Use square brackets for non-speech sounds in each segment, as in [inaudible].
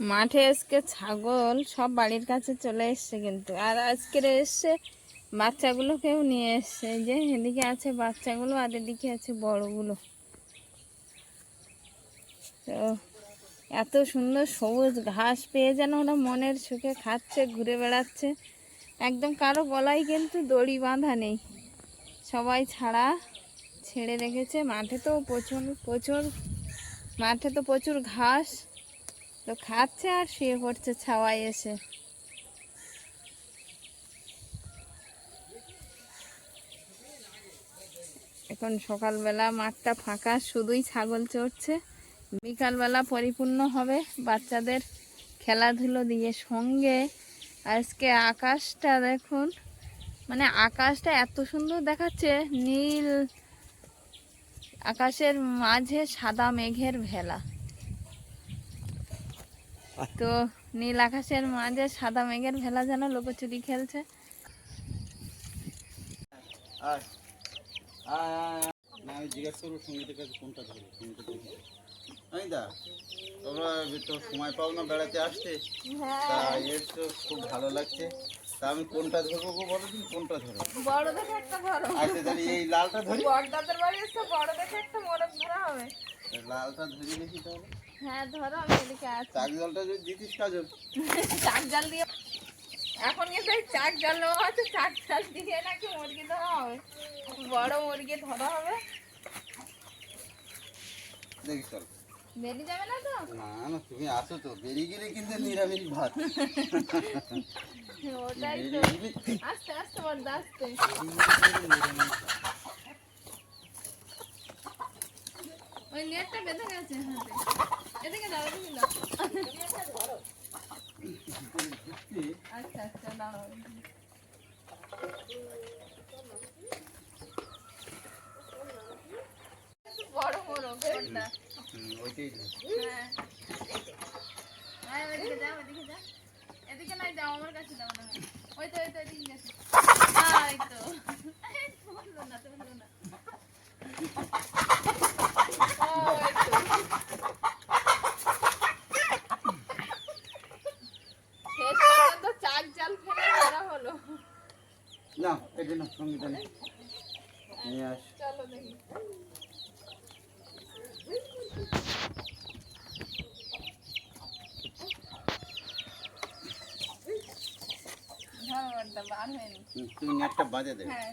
মাঠে আজকে ছাগল সব বাড়ির কাছে চলে এসছে কিন্তু। আর আজকের এসছে বাচ্চাগুলোকেও নিয়ে এসছে। যে এদিকে আছে বাচ্চাগুলো আর এদিকে আছে বড়গুলো। তো এত সুন্দর সবুজ ঘাস পেয়ে যেন ওরা মনের সুখে খাচ্ছে, ঘুরে বেড়াচ্ছে। একদম কারও গলায় কিন্তু দড়ি বাঁধা নেই। সবাই ছাড়া ছেড়ে রেখেছে। মাঠে তো প্রচুর প্রচুর, মাঠে তো প্রচুর ঘাস। তো খাচ্ছে আর শুয়ে পড়ছে ছাওয়ায় এসে। এখন সকালবেলা মাঠটা ফাঁকা, শুধুই ছাগল চড়ছে। বিকালবেলা পরিপূর্ণ হবে বাচ্চাদের খেলাধুলো দিয়ে সঙ্গে। আজকে আকাশটা দেখুন মানে আকাশটা এত সুন্দর দেখাচ্ছে, নীল। আকাশের মাঝে সাদা মেঘের ভেলা। তো নীল আকাশের মাঝে সাদা মেঘের ভেলা যেন লোকচুরি খেলছে। আয় আয় আয় আয়। না আমি জিজ্ঞাসা করব সঙ্গীতের কাছে কোনটা ধরবো সঙ্গীতের কাছে আমি দা তোমরা তো সময় পাও না বেড়াতে আসতে তা খুব ভালো লাগছে। তা আমি কোনটা ধরবো গো বলো তুমি কোনটা ধরো বড় দেখে একটা ধরো। আচ্ছা তাহলে এই লালটা ধরি। বড়দাদের বাড়ি এসে বড় দেখে একটা মোরগ ধরা হবে। লালটা ধরি দেখি তাহলে। হ্যাঁ ধরো আমি এদিকে আছি। চাক জলটা যদি দিতিস কাজল। চাক জাল দিয়ে এখন কিন্তু চাক জাল নেওয়া হচ্ছে চাক জাল দিয়ে নাকি মুরগি ধরা হবে। বড় মুরগি ধরা হবে। চল। বেরিয়ে যাবে না তো? না না তুমি আসো তো। বেরিয়ে গেলে কিন্তু নিরামিষ ভাত। ওটাই তো। আস্তে আস্তে বড়দা আস্তে। ওই নেটটা বেঁধে গেছে হাতে। আচ্ছা আচ্ছা দাঁড়াও বড় বড় বড়দা ওইটাই হ্যাঁ। ওইদিকে যাও ওইদিকে যাও। এদিকে নাই দাও আমার কাছে দাও না ওই তো ওই তো ওইদিকে আই তো। বলল না তো বলল না ওই তো। শেষ পর্যন্ত চাক জাল ফেলে ধরা হলো না এটা না সঙ্গীতা নেই নিয়ে আস চলো দেখি ধরো বড়দা, বার হয়নি হুম, তুমি নেটটা বাজে দেবে হ্যাঁ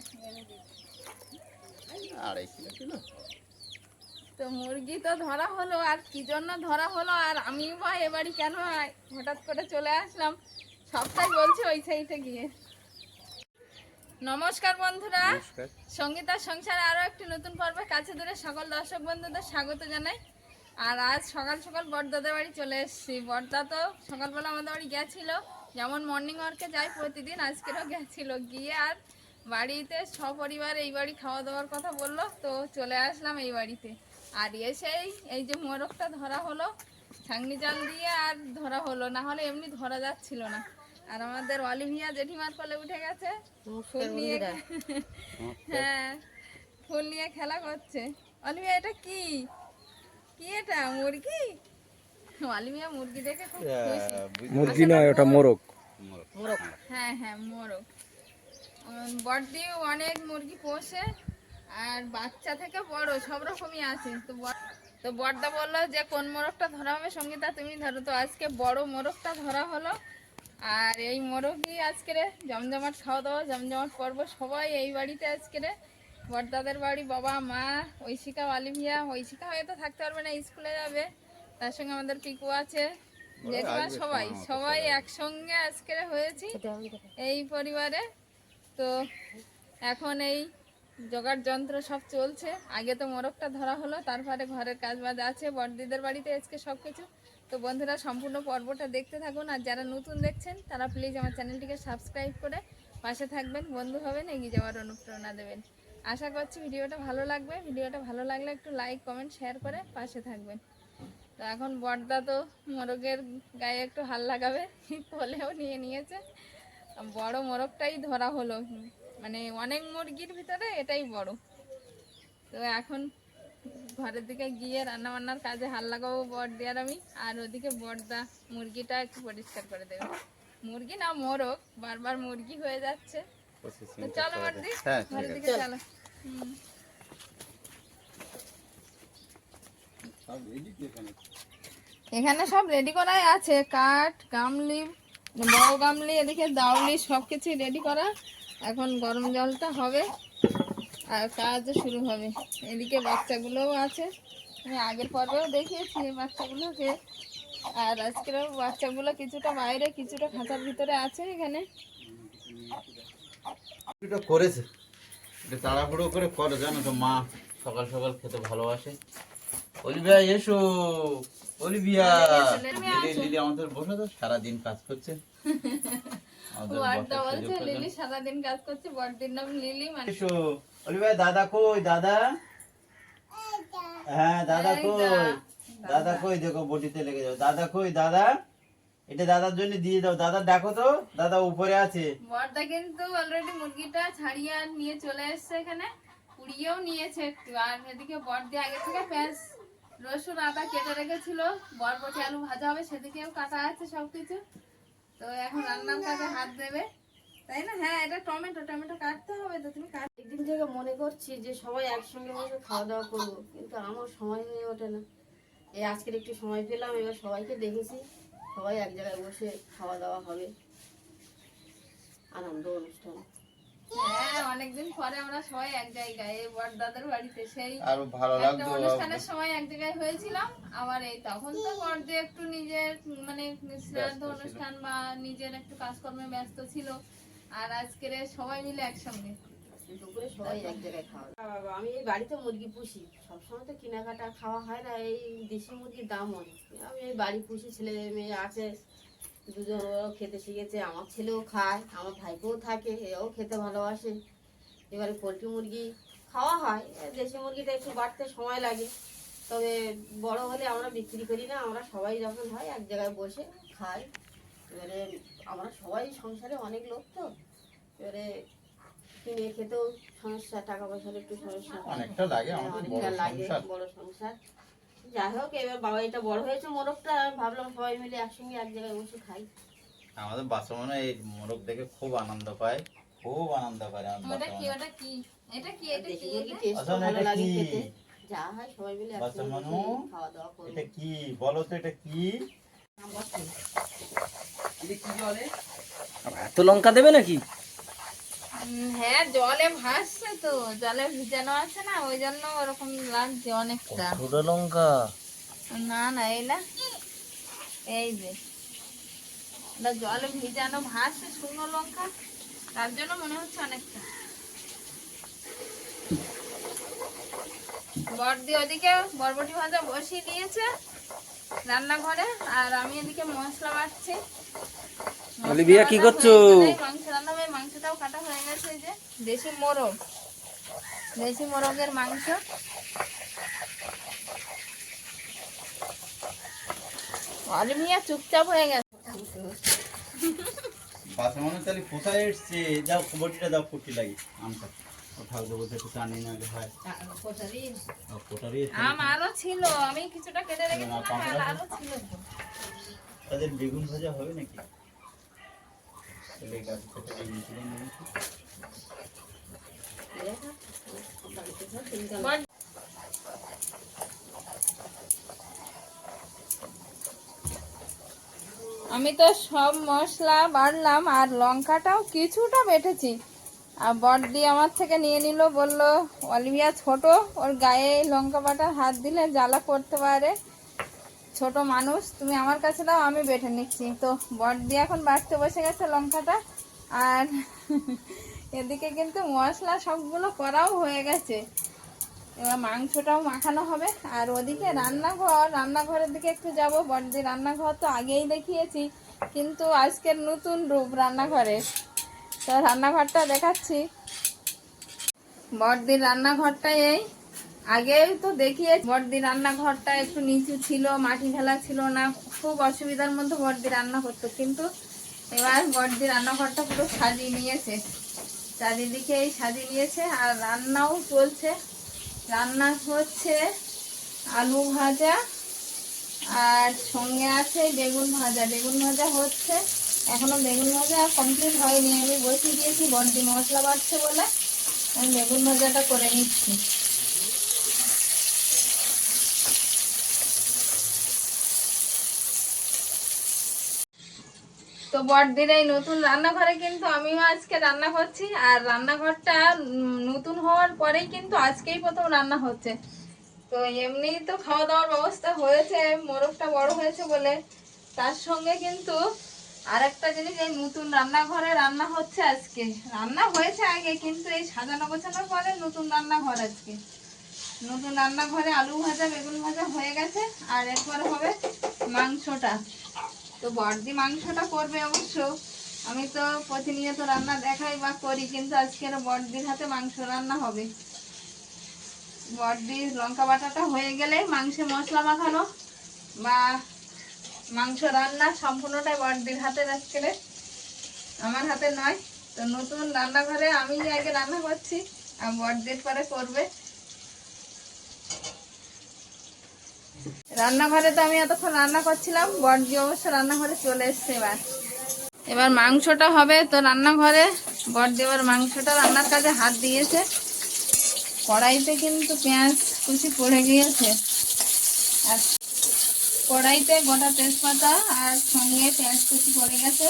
আড়াই কিলো কিলো। তো মুরগি তো ধরা হলো আর কি জন্য ধরা হলো আর আমি বা এবারই কেন হঠাৎ করে চলে আসলাম সবটাই বলছি ওই সাইডে গিয়ে। নমস্কার বন্ধুরা। সঙ্গীতার সংসারে আরও একটি নতুন পর্বে কাছে দূরে সকল দর্শক বন্ধুদের স্বাগত জানাই। আর আজ সকাল সকাল বড়দাদের বাড়ি চলে এসেছি। বড়দা তো সকালবেলা আমাদের বাড়ি গেছিল যেমন মর্নিং ওয়ার্কে যাই প্রতিদিন আজকেরও গেছিল। গিয়ে আর বাড়িতে সপরিবার এই বাড়ি খাওয়া দাওয়ার কথা বলল তো চলে আসলাম এই বাড়িতে। আর এসেই এই যে মোরগটা ধরা হলো ছাংনি জাল দিয়ে আর ধরা হলো না হলে এমনি ধরা যাচ্ছিল না। আর আমাদের অলিভিয়া জেঠিমার কোলে উঠে গেছে ফুল নিয়ে [laughs] হ্যাঁ ফুল নিয়ে খেলা করছে। অলিভিয়া এটা কি? কি এটা মুরগি? অলিভিয়া মুরগি দেখে খুব খুশি। মুরগি নয় ওটা মোরগ। মোরগ। হ্যাঁ হ্যাঁ মোরগ। বড়দি অনেক মুরগি পোষে আর বাচ্চা থেকে বড় সব রকমই আছে। তো তো বড়দা বলল যে কোন মোরগটা ধরা হবে? সঙ্গীতা তুমি ধরো। তো আজকে বড় মোরগটা ধরা হলো। আর এই মোরগই আজকে জমজমাট খাওয়া দাওয়া জমজমাট পর্ব সবাই এই বাড়িতে আজকে বড়দাদের বাড়ি বাবা মা ঐশিকা অলিভিয়া ঐশিকা হয়তো থাকতে পারবে না স্কুলে যাবে। তার সঙ্গে আমাদের পিকু আছে সবাই সবাই একসঙ্গে আজকে হয়েছি এই পরিবারে। তো এখন এই জোগাড় যন্ত্র সব চলছে। আগে তো মোরগটা ধরা হলো, তারপরে ঘরের কাজ বাজ আছে, বড়দিদের বাড়িতে আজকে সব কিছু তো বন্ধুরা, সম্পূর্ণ পর্বটা দেখতে থাকুন, আর যারা নতুন দেখছেন, তারা প্লিজ আমার চ্যানেলটিকে সাবস্ক্রাইব করে পাশে থাকবেন, বন্ধু হবেন, এগিয়ে যাওয়ার অনুপ্রেরণা দেবেন। আশা করছি ভিডিওটা ভালো লাগবে, ভিডিওটা ভালো লাগলে একটু লাইক কমেন্ট শেয়ার করে পাশে থাকবেন। তো এখন বড়দা তো মোরগের গায়ে একটু হাল লাগাবে কোলেও নিয়ে নিয়েছে। বড় মোরগটাই ধরা হলো। মানে অনেক মুরগির ভিতরে এটাই বড়। তো এখন ঘরের দিকে গিয়ে রান্না বান্নার কাজে হাল লাগাবো বট দেওয়ার আমি আর ওদিকে বড়দা মুরগিটা একটু পরিষ্কার করে দেবে। মুরগি না মোরগ বারবার মুরগি হয়ে যাচ্ছে। তো চলো বড়দি হ্যাঁ ঘরের দিকে চলো। এখানে? সব রেডি করাই আছে কাঠ গামলি বড় গামলি, এদিকে দাউলি সব কিছু রেডি করা। এখন গরম জলটা হবে আর কাজও শুরু হবে। এদিকে বাচ্চাগুলোও আছে। আমি আগের পর্বেও দেখিয়েছি এই বাচ্চাগুলোকে। আর আজকের বাচ্চাগুলো কিছুটা বাইরে, কিছুটা খাঁচার ভিতরে আছে এখানে। করেছে। এটা তাড়াহুড়ো করে করে, জানো তো মা সকাল সকাল খেতে ভালোবাসে। অলিভিয়া এসো। অলিভিয়া দিদি আমাদের বসে তো কাজ করছে। লিলি সারাদিন কাজ করছে বড়দিন নাম লিলি মানে। অলিভিয়া দাদা কই দাদা? হ্যাঁ দাদা কই? দাদা কই দেখো বটিতে লেগে যাও। দাদা কই দাদা? এটা দাদার জন্য দিয়ে দাও। দাদা দেখো তো। দাদা উপরে আছে। বড়দা কিন্তু অলরেডি মুরগিটা ছাড়িয়ে নিয়ে চলে এসছে এখানে। পুড়িয়েও নিয়েছে একটু। আর এদিকে বড়দি আগে থেকে রসুন, আদা কেটে রেখেছিল, বরবটি, আলু ভাজা হবে, সেদিকেও কাটা আছে সবকিছু। তো এখন রান্নার কাজে হাত দেবে। তাই না? হ্যাঁ এটা টমেটো টমেটো কাটতে হবে তো, তুমি কাট একদিন থেকে মনে করছি যে সবাই একসঙ্গে বসে খাওয়া দাওয়া করব, কিন্তু আমার সময় হয়ে ওঠে না। এই আজকের একটু সময় পেলাম, এবার সবাইকে দেখেছি, সবাই এক জায়গায় বসে খাওয়া দাওয়া হবে। আনন্দ অনুষ্ঠান। অনেকদিন পরে আমরা সবাই এক জায়গায় এই বাড়িতে। সেই আরও ভালো লাগতো অনুষ্ঠানের সময় এক জায়গায় হয়েছিলাম আবার এই তখন তো বড়দি একটু নিজের মানে শ্রাদ্ধ অনুষ্ঠান বা নিজের একটু কাজকর্মে ব্যস্ত ছিল আর আজকের সবাই মিলে একসঙ্গে। দুপুরে সবাই এক জায়গায় খাওয়া বাবা, আমি এই বাড়িতে মুরগি পুষি। সবসময় তো কেনাকাটা খাওয়া হয় না এই দেশি মুরগির দাম অনেক। আমি এই বাড়ি পুষি ছেলে মেয়ে আছে দুজন ওরাও খেতে শিখেছে আমার ছেলেও খায় আমার ভাইকেও থাকে এও খেতে ভালোবাসে। এবারে পোলট্রি মুরগি খাওয়া হয় দেশি মুরগিটা একটু বাড়তে সময় লাগে। তবে বড় হলে আমরা বিক্রি করি না আমরা সবাই যখন হয় এক জায়গায় বসে খাই। এবারে আমরা সবাই সংসারে অনেক লোক তো এবারে কিনে খেতেও সমস্যা টাকা পয়সার একটু সমস্যা। অনেকটা লাগে বড় সংসার। যাই হোক এবার বাবা এটা বড় হয়েছে মোরগটা আমি ভাবলাম সবাই মিলে একসঙ্গে এক জায়গায় বসে খাই। আমাদের বাচ্চা মনে এই মোরগ দেখে খুব আনন্দ পায় খুব আনন্দ পায় আমার ওটা কি ওটা কি? এটা কি এটা কি এটা? ভালো লাগে খেতে। যা হয় সবাই মিলে একসঙ্গে খাওয়া দাওয়া করব। এটা কি? বলো তো এটা কি? এত লঙ্কা দেবে নাকি? হ্যাঁ জলে ভাসছে তো জলে ভিজানো আছে না ওই জন্য ওরকম লাগছে অনেকটা। ছোট লঙ্কা। না না এই এই যে। জলে ভিজানো ভাসছে শুকনো লঙ্কা তার জন্য মনে হচ্ছে অনেকটা। ওদিকে বরবটি ভাজা বসিয়ে দিয়েছে রান্নাঘরে আর আমি এদিকে মশলা বাটছি। অলিভিয়া, কি করছ? মাংসটাও কাটা হয়ে গেছে এই যে দেশি মোরগ। দেশি মোরগের মাংস। অলিভিয়া চুপচাপ হয়ে গেছে। বাচ্চা মনে তাহলে কোথায় এসছে? যাও দাও ফুটি লাগে আমটা। আরও আর আরও বেগুন ভাজা হবে নাকি? আমি তো সব মশলা বাড়লাম আর লঙ্কাটাও কিছুটা বেটেছি। আর বড়দি আমার থেকে নিয়ে নিল, বলল, অলিভিয়া ছোট, ওর গায়ে লঙ্কা বাটার হাত দিলে জ্বালা করতে পারে। ছোট মানুষ, তুমি আমার কাছে দাও, আমি বেটে নিচ্ছি। তো বড়দি এখন বাড়তে বসে গেছে লঙ্কাটা, আর এদিকে কিন্তু মশলা সবগুলো করাও হয়ে গেছে। এবার মাংসটাও মাখানো হবে। আর ওদিকে রান্নাঘর, রান্নাঘরের দিকে একটু যাব। বড়দি রান্নাঘর তো আগেই দেখিয়েছি, কিন্তু আজকের নতুন রূপ রান্নাঘরের তো রান্নাঘরটা দেখাচ্ছি। বড়দির রান্নাঘরটা এই। আগে তো দেখিয়ে বড়দি রান্নাঘরটা একটু নিচু ছিল, মাটি ফেলা ছিল না, খুব অসুবিধার মধ্যে বড়দি রান্না করতো কিন্তু এবার বড়দি রান্নাঘরটা পুরো সাজিয়ে নিয়েছে। চারিদিকে সাজিয়ে নিয়েছে আর রান্নাও চলছে। রান্না হচ্ছে আলু ভাজা আর সঙ্গে আছে বেগুন ভাজা। বেগুন ভাজা হচ্ছে, এখনও বেগুন ভাজা কমপ্লিট হয়নি। আমি বসিয়ে দিয়েছি বন্টি মশলা বাড়ছে বলে। আমি বেগুন ভাজাটা করে নিচ্ছি। তো বড়দির এই নতুন রান্নাঘরে কিন্তু আমিও আজকে রান্না করছি, আর রান্নাঘরটা নতুন হওয়ার পরেই কিন্তু আজকেই প্রথম রান্না হচ্ছে। তো এমনি তো খাওয়া দাওয়ার ব্যবস্থা হয়েছে, মোরগটা বড় হয়েছে বলে। তার সঙ্গে কিন্তু আর একটা জিনিস, এই নতুন রান্নাঘরে রান্না হচ্ছে আজকে। রান্না হয়েছে আগে, কিন্তু এই সাজানো গোছানোর পরে নতুন রান্নাঘর আজকে। নতুন রান্নাঘরে আলু ভাজা, বেগুন ভাজা হয়ে গেছে, আর এরপরে হবে মাংসটা। তো বর্দি মাংসটা করবে অবশ্য। আমি তো প্রতিনিয়ত রান্না দেখাই বা করি, কিন্তু আজকের বর্দির হাতে মাংস রান্না হবে। বর্দির লঙ্কা বাটাটা হয়ে গেলে মাংসে মশলা মাখানো বা মাংস রান্না সম্পূর্ণটাই বর্দির হাতে আজকের। আমার হাতে নয়, তো নতুন রান্নাঘরে আমি আগে রান্না করছি, আর বর্দির পরে করবে। রান্নাঘরে তো আমি এতক্ষণ রান্না করছিলাম বর্দি অবশ্য রান্নাঘরে চলে এসছে এবার। এবার মাংসটা হবে, তো রান্নাঘরে বর্দি এবার মাংসটা রান্নার কাজে হাত দিয়েছে। কড়াইতে কিন্তু পেঁয়াজ কুচি পড়ে গিয়েছে। আর কড়াইতে গোটা তেজপাতা আর সঙ্গে পেঁয়াজ কুচি পড়ে গেছে।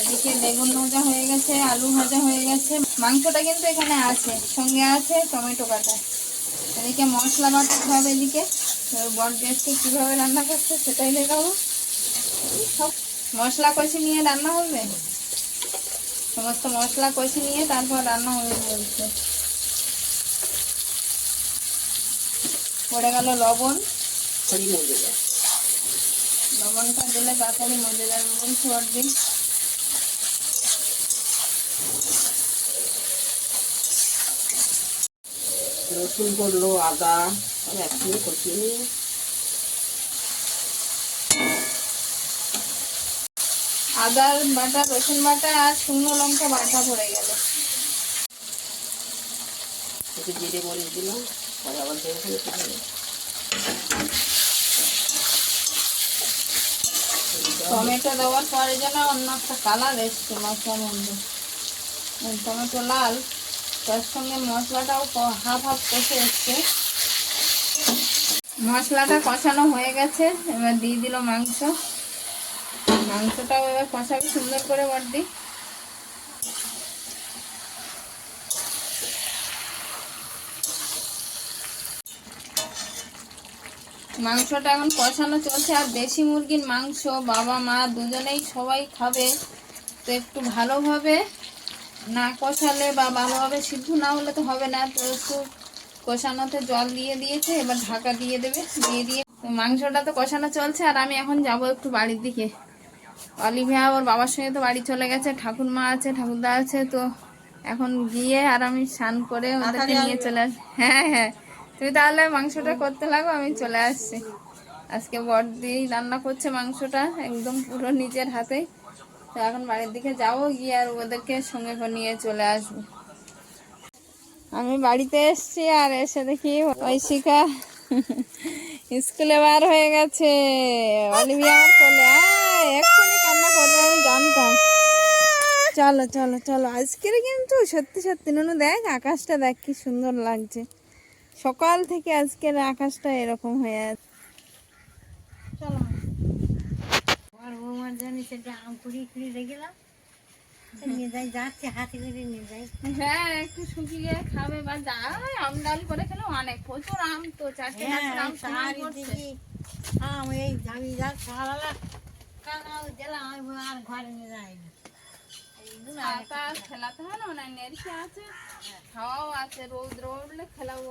এদিকে বেগুন ভাজা হয়ে গেছে, আলু ভাজা হয়ে গেছে। মাংসটা কিন্তু এখানে আছে, সঙ্গে আছে টমেটো কাটা। এদিকে মশলা বাটাতে হবে এদিকে। বট ড্রেসকে কীভাবে রান্না করছে সেটাই দেখাবো। সব মশলা কষি নিয়ে রান্না হবে? সমস্ত মশলা কষি নিয়ে তারপর রান্না হবে বলছে। পড়ে গেল লবণ। লবণটা দিলে তাড়াতাড়ি মজে যাবে বলছি রসুন করল, আদা সব একসঙ্গে কষিয়ে নিয়ে। আদার বাটা, রসুন বাটা আর শুকনো লঙ্কা বাটা ভরে গেল। একটু জিরে পরে আবার টমেটো দেওয়ার পরে যেন অন্য একটা কালার এসছে মশলার মধ্যে। টমেটো লাল। তার সঙ্গে মশলাটাও হাফ হাফ কষে এসছে। মশলাটা কষানো হয়ে গেছে, এবার দিয়ে দিল মাংস। মাংসটাও এবার কষাবে, সুন্দর করে বর্দি মাংসটা এখন কষানো চলছে, আর দেশি মুরগির মাংস, বাবা মা দুজনেই সবাই খাবে। তো একটু ভালোভাবে না কষালে বা ভালোভাবে সিদ্ধ না হলে তো হবে না তো একটু কষানোতে জল দিয়ে দিয়েছে এবার ঢাকা দিয়ে দেবে দিয়ে দিয়ে মাংসটা তো কষানো চলছে আর আমি এখন যাব একটু বাড়ির দিকে। অলিভিয়া ওর বাবার সঙ্গে তো বাড়ি চলে গেছে ঠাকুরমা আছে ঠাকুরদা আছে তো এখন গিয়ে আর আমি স্নান করে ওদেরকে নিয়ে চলে আস হ্যাঁ হ্যাঁ। তুমি তাহলে মাংসটা করতে লাগো আমি চলে আসছি। আজকে বড়দি রান্না করছে মাংসটা একদম পুরো নিজের হাতে। তো এখন বাড়ির দিকে যাব, গিয়ে আর ওদেরকে সঙ্গে করে নিয়ে চলে আসব। আমি বাড়িতে এসেছি আর এসে দেখি ঐশিকা স্কুলে বার হয়ে গেছে। অলিভিয়া আমার এক্ষুনি কান্না করবে, আমি জানতাম। চলো চলো চলো। আজকের কিন্তু সত্যি সত্যি, নুনু, দেখ আকাশটা দেখ কি সুন্দর লাগছে। সকাল থেকে আজকের আকাশটা এরকম হয়ে আছে চলো আর বৌমার জন্য সেটা আম কুড়ি কুড়ি রেখেলাম নিয়ে যাই যাচ্ছে হাতে করে নিয়ে যাই হ্যাঁ একটু শুকিয়ে খাবে বা যা আম ডাল করে খেলে অনেক। প্রচুর আম তো চারটে আম সমান তারই করছে। দেখি আম এই আমি যা সকালবেলা কাকা দিলাম আমি আর ঘরে নিয়ে যাই না। ছাতা খেলাতে না নেরসে আছে। খাওয়াও আছে রোদ রোদলে খেলাবো।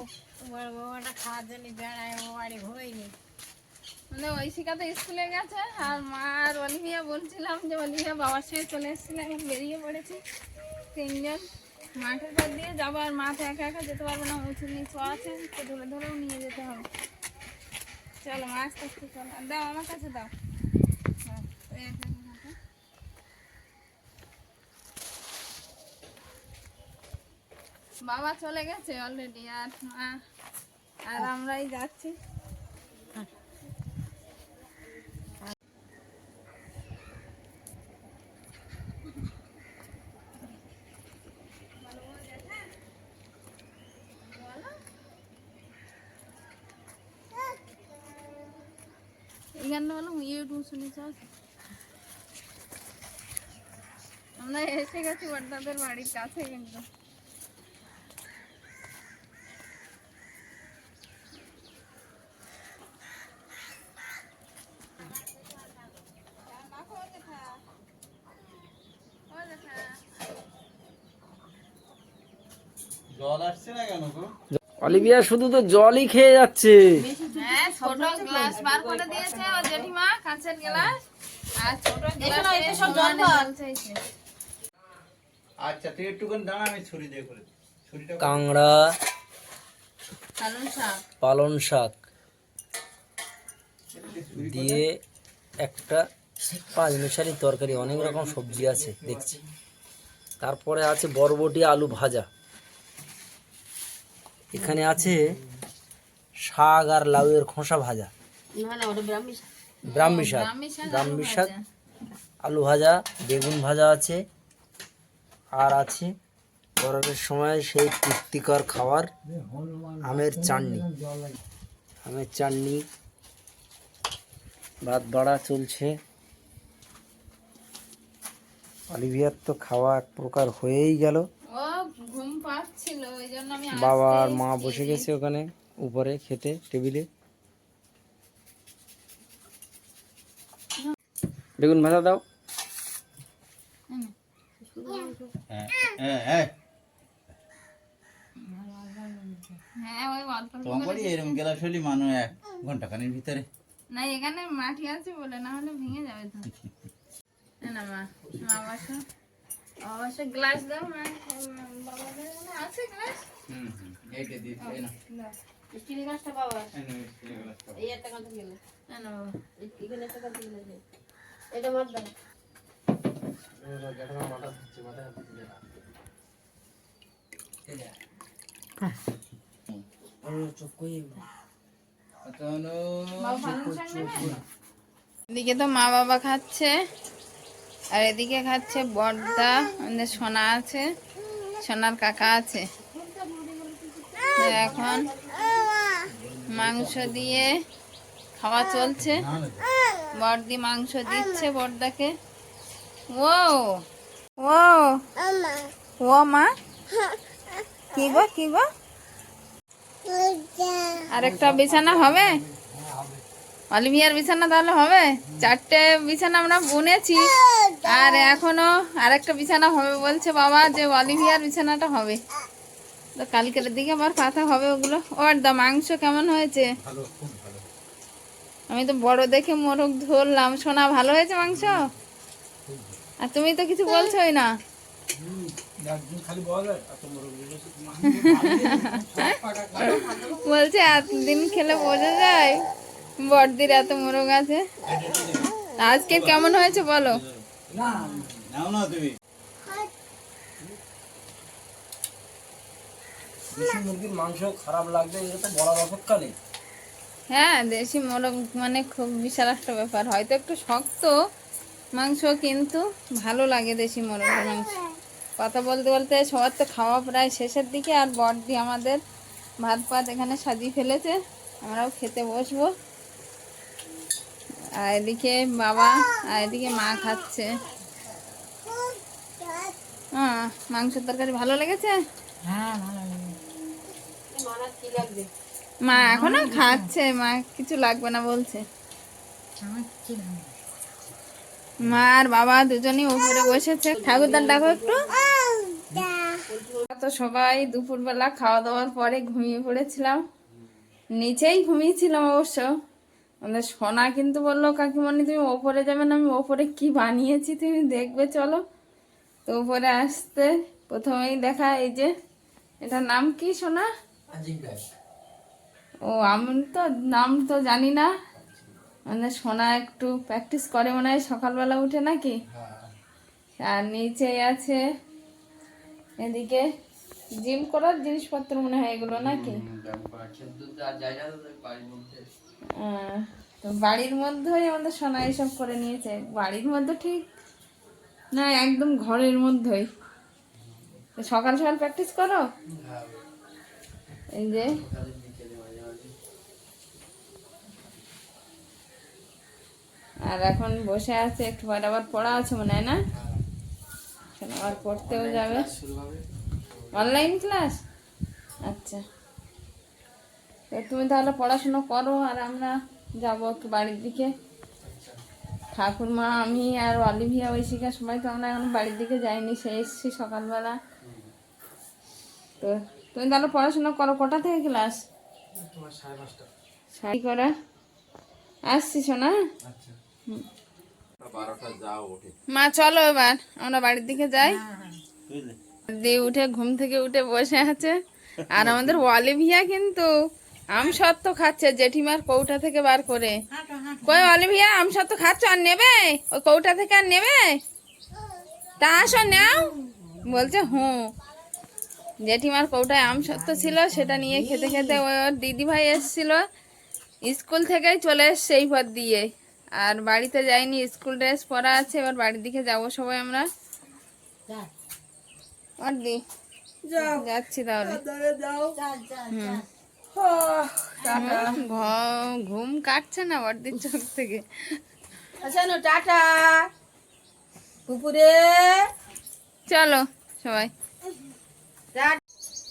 বড় বৌমাটা খাওয়ার জন্য বেড়ায় বাড়ি হয়নি মানে ওই শিকা তো স্কুলে গেছে আর মা আর অলিভিয়া বলছিলাম যে অলিভিয়া বাবার সঙ্গে চলে এসেছিল, এখন বেরিয়ে পড়েছি। তিনজন। মাঠের পর দিয়ে যাব আর মা তো একা একা যেতে পারব না, উঁচু নিচু আছে, তো ধরে ধরেও নিয়ে যেতে হবে। চলো, মা আস্তে আস্তে চলো। দাও, আমার কাছে দাও। বাবা চলে গেছে অলরেডি আর মা, আর আমরাই যাচ্ছি। কেন বললাম ইউটিউব শুনেছ আমরা এসে গেছি বাড়ির কাছে কিন্তু। জল আসছে না কেন অলিভিয়া শুধু তো জলই খেয়ে যাচ্ছে। গ্লাস বার করে দিয়েছে ও জেঠিমা কাঁচের গ্লাস আর ছোট গ্লাসে সমানে জল আচ্ছা তুই একটুখানি দাঁড়া আমি ছুরি দিয়ে করে কাংড়া শাক। পালন শাক দিয়ে একটা পাঁচ মিশালি তরকারি অনেক রকম সবজি আছে দেখছি। তারপরে আছে বরবটি আলু ভাজা। এখানে আছে শাক আর লাউয়ের খোসা ভাজা। না না ওটা ব্রাহ্মী শাক। ব্রাহ্মী শাক। আলু ভাজা। বেগুন ভাজা আছে। আর আছে গরমের সময় সেই তৃপ্তিকর খাবার আমের চাটনি। আমের চাটনি ভাত বাড়া চলছে। অলিভিয়ার তো খাওয়া এক প্রকার হয়েই গেল। ও ঘুম পাচ্ছিল ওই জন্য আমি বাবা আর মা বসে গেছে ওখানে। উপরে খেতে টেবিলে। বেগুন ভাজা দাও। হ্যাঁ হ্যাঁ হ্যাঁ হ্যাঁ এক ঘণ্টা খানির ভিতরে। না এখানে মাটি আছে বলে না হলে ভেঙে যাবে তো। না মা মা বসো। অবশ্য গ্লাস দাও মা আছে গ্লাস? হুম হুম এইটা দিই না স্টিলের গাছটা বাবা এই নাও, এই গ্লাসটা। এই একটা কাঁচা গেলে। না না বাবা। এখানে একটা কাঁচা গেলে এটা মার দাও এদিকে তো মা বাবা খাচ্ছে আর এদিকে খাচ্ছে বর্দা আমাদের সোনা আছে সোনার কাকা আছে। এখন মাংস দিয়ে খাওয়া চলছে। বর্দি মাংস দিচ্ছে বর্দাকে ও ও ও মা। কি গো কি গো? আরেকটা বিছানা হবে? অলিভিয়ার বিছানা তাহলে হবে? চারটে বিছানা আমরা বুনেছি। আর এখনও আরেকটা বিছানা হবে বলছে বাবা, যে অলিভিয়ার বিছানাটা হবে। তো কালকের দিকে আবার পাতা হবে ওগুলো। ওর দা মাংস কেমন হয়েছে? আমি তো বড় দেখে মোরগ ধরলাম। সোনা ভালো হয়েছে মাংস? আর তুমি তো কিছু বলছোই না। [laughs] বলছে এতদিন খেলে বোঝা যায় বড়দির এত মোরগ আছে। আজকে কেমন হয়েছে বলো? না তুমি। দেশি মুরগির মাংস খারাপ লাগবে এটা তো বলার অপেক্ষা নেই। হ্যাঁ দেশি মোরগ মানে খুব বিশাল একটা ব্যাপার। হয়তো একটু শক্ত মাংস কিন্তু ভালো লাগে দেশি মোরগের মাংস। কথা বলতে বলতে সবার তো খাওয়া প্রায় শেষের দিকে আর বড়দি আমাদের ভাত পাত এখানে সাজিয়ে ফেলেছে। আমরাও খেতে বসবো। আর এদিকে বাবা আর এদিকে মা খাচ্ছে। হ্যাঁ মাংস তরকারি ভালো লেগেছে? হ্যাঁ ভালো লাগে মানার কি লাগবে মা এখনও খাচ্ছে মা কিছু লাগবে না বলছে। মা আর বাবা দুজনই উপরে বসেছে। ঠাকুরদান ডাকো একটু। তো সবাই দুপুরবেলা খাওয়া দাওয়ার পরে ঘুমিয়ে পড়েছিলাম। নিচেই ঘুমিয়েছিলাম অবশ্য। আমাদের সোনা কিন্তু বলল কাকিমণি তুমি ওপরে যাবে না আমি ওপরে কি বানিয়েছি তুমি দেখবে চলো। তো উপরে আসতে প্রথমেই দেখা এই যে এটার নাম কি সোনা? ও আমি তো নাম তো জানি না। মানে সোনা একটু প্র্যাকটিস করে মনে হয় সকালবেলা উঠে নাকি? আর নিচে আছে এদিকে জিম করার জিনিসপত্র মনে হয় এগুলো নাকি? তো বাড়ির মধ্যেই আমাদের সোনা এসব করে নিয়েছে। বাড়ির মধ্যে ঠিক না একদম ঘরের মধ্যেই। তো সকাল সকাল প্র্যাকটিস করো? এই যে। আর এখন বসে আছে একটু পরে আবার পড়া আছে মনে হয় না? এখন আবার পড়তেও যাবে। অনলাইন ক্লাস আচ্ছা। তো তুমি তাহলে পড়াশুনো করো আর আমরা যাব একটু বাড়ির দিকে। ঠাকুরমা আমি আর অলিভিয়া ঐশিকা সবাই তো আমরা এখন বাড়ির দিকে যাইনি সে এসছি সকালবেলা। তো তুমি তাহলে পড়াশোনা করো, কটা থেকে ক্লাস সাড়ে করে আসছি ওঠে মা, চলো এবার, আমরা বাড়ির দিকে যাই। দিয়ে উঠে, ঘুম থেকে উঠে বসে আছে। আর আমাদের অলিভিয়া কিন্তু আম সত্ত্ব খাচ্ছে, জেঠিমার কৌটা থেকে বার করে। কই অলিভিয়া আম সত্ত্ব খাচ্ছ আর নেবে? ওই কৌটা থেকে আর নেবে? তা আসো, নাও। বলছে, হুঁ। জেঠিমার কৌটায় আম সত্য ছিল সেটা নিয়ে খেতে খেতে ওই ওর দিদি ভাই এসেছিল। স্কুল থেকেই চলে এসছে এই পথ দিয়ে। আর বাড়িতে যাইনি স্কুল ড্রেস পরা আছে এবার বাড়ির দিকে যাব সবাই আমরা। যাচ্ছি তাহলে। ঘুম কাটছে না বড়দির চোখ থেকে। আচ্ছা টাটা। পুকুরে। চলো সবাই।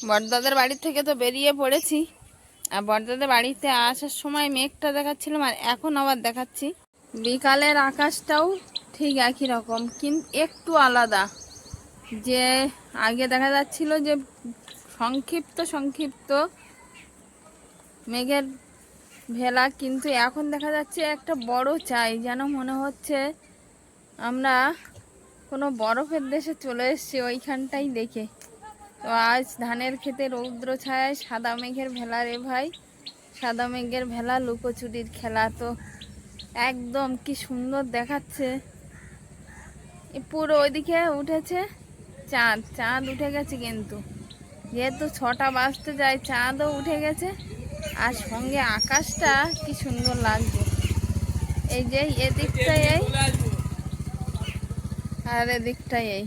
বড়দাদের বাড়ি থেকে তো বেরিয়ে পড়েছি। আর বড়দাদের বাড়িতে আসার সময় মেঘটা দেখাচ্ছিলাম আর এখন আবার দেখাচ্ছি। বিকালের আকাশটাও ঠিক একই রকম কিন্তু একটু আলাদা। যে আগে দেখা যাচ্ছিল যে সংক্ষিপ্ত সংক্ষিপ্ত মেঘের ভেলা, কিন্তু এখন দেখা যাচ্ছে একটা বড় চাই, যেন মনে হচ্ছে আমরা কোনো বরফের দেশে চলে এসেছি ওইখানটাই দেখে। তো আজ ধানের ক্ষেতে রৌদ্র ছায়ায় সাদা মেঘের ভেলা রে ভাই। সাদা মেঘের ভেলা লুকোচুরির খেলা তো একদম কি সুন্দর দেখাচ্ছে। পুরো ওইদিকে উঠেছে চাঁদ চাঁদ উঠে গেছে কিন্তু। যেহেতু ছটা বাজতে যায়, চাঁদও উঠে গেছে। আর সঙ্গে আকাশটা কি সুন্দর লাগছে। এই যে এদিকটাই এই। আর এদিকটাই এই।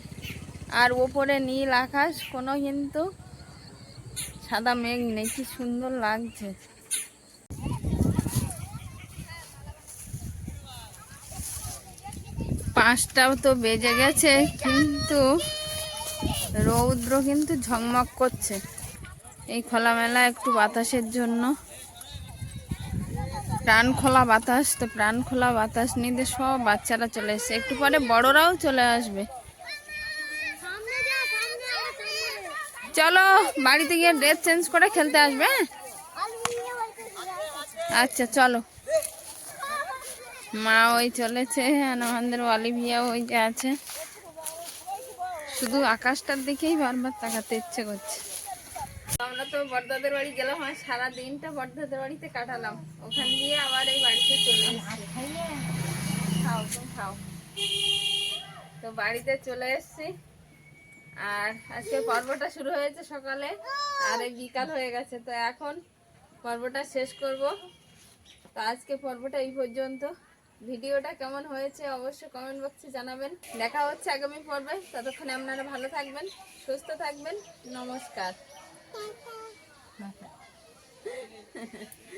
আর ওপরে নীল আকাশ, কোনো কিন্তু সাদা মেঘ নেই, কি সুন্দর লাগছে। পাঁচটাও তো বেজে গেছে, কিন্তু রৌদ্র কিন্তু ঝকমক করছে। এই খোলামেলা একটু বাতাসের জন্য। প্রাণ খোলা বাতাস, তো প্রাণ খোলা বাতাস নিতে সব বাচ্চারা চলে এসছে। একটু পরে বড়রাও চলে আসবে। চলো, বাড়িতে গিয়ে ড্রেস চেঞ্জ করে খেলতে আসবে হ্যাঁ? আচ্ছা চলো। মা ওই চলেছে আর আমাদের অলিভিয়া ওই যে আছে। শুধু আকাশটার দিকেই বারবার তাকাতে ইচ্ছে করছে। আমরা তো বড়দাদের বাড়ি গেলাম, আর সারা দিনটা বড়দাদের বাড়িতে কাটালাম। ওখান দিয়ে আবার এই বাড়িতে চলে খাও, তুমি খাও। তো বাড়িতে চলে এসেছি। আর আজকে পর্বটা শুরু হয়েছে সকালে আর এই বিকাল হয়ে গেছে তো এখন পর্বটা শেষ করব। তো আজকে পর্বটা এই পর্যন্ত। ভিডিওটা কেমন হয়েছে অবশ্যই কমেন্ট বক্সে জানাবেন। দেখা হচ্ছে আগামী পর্বে। ততক্ষণে আপনারা ভালো থাকবেন সুস্থ থাকবেন। নমস্কার। [laughs]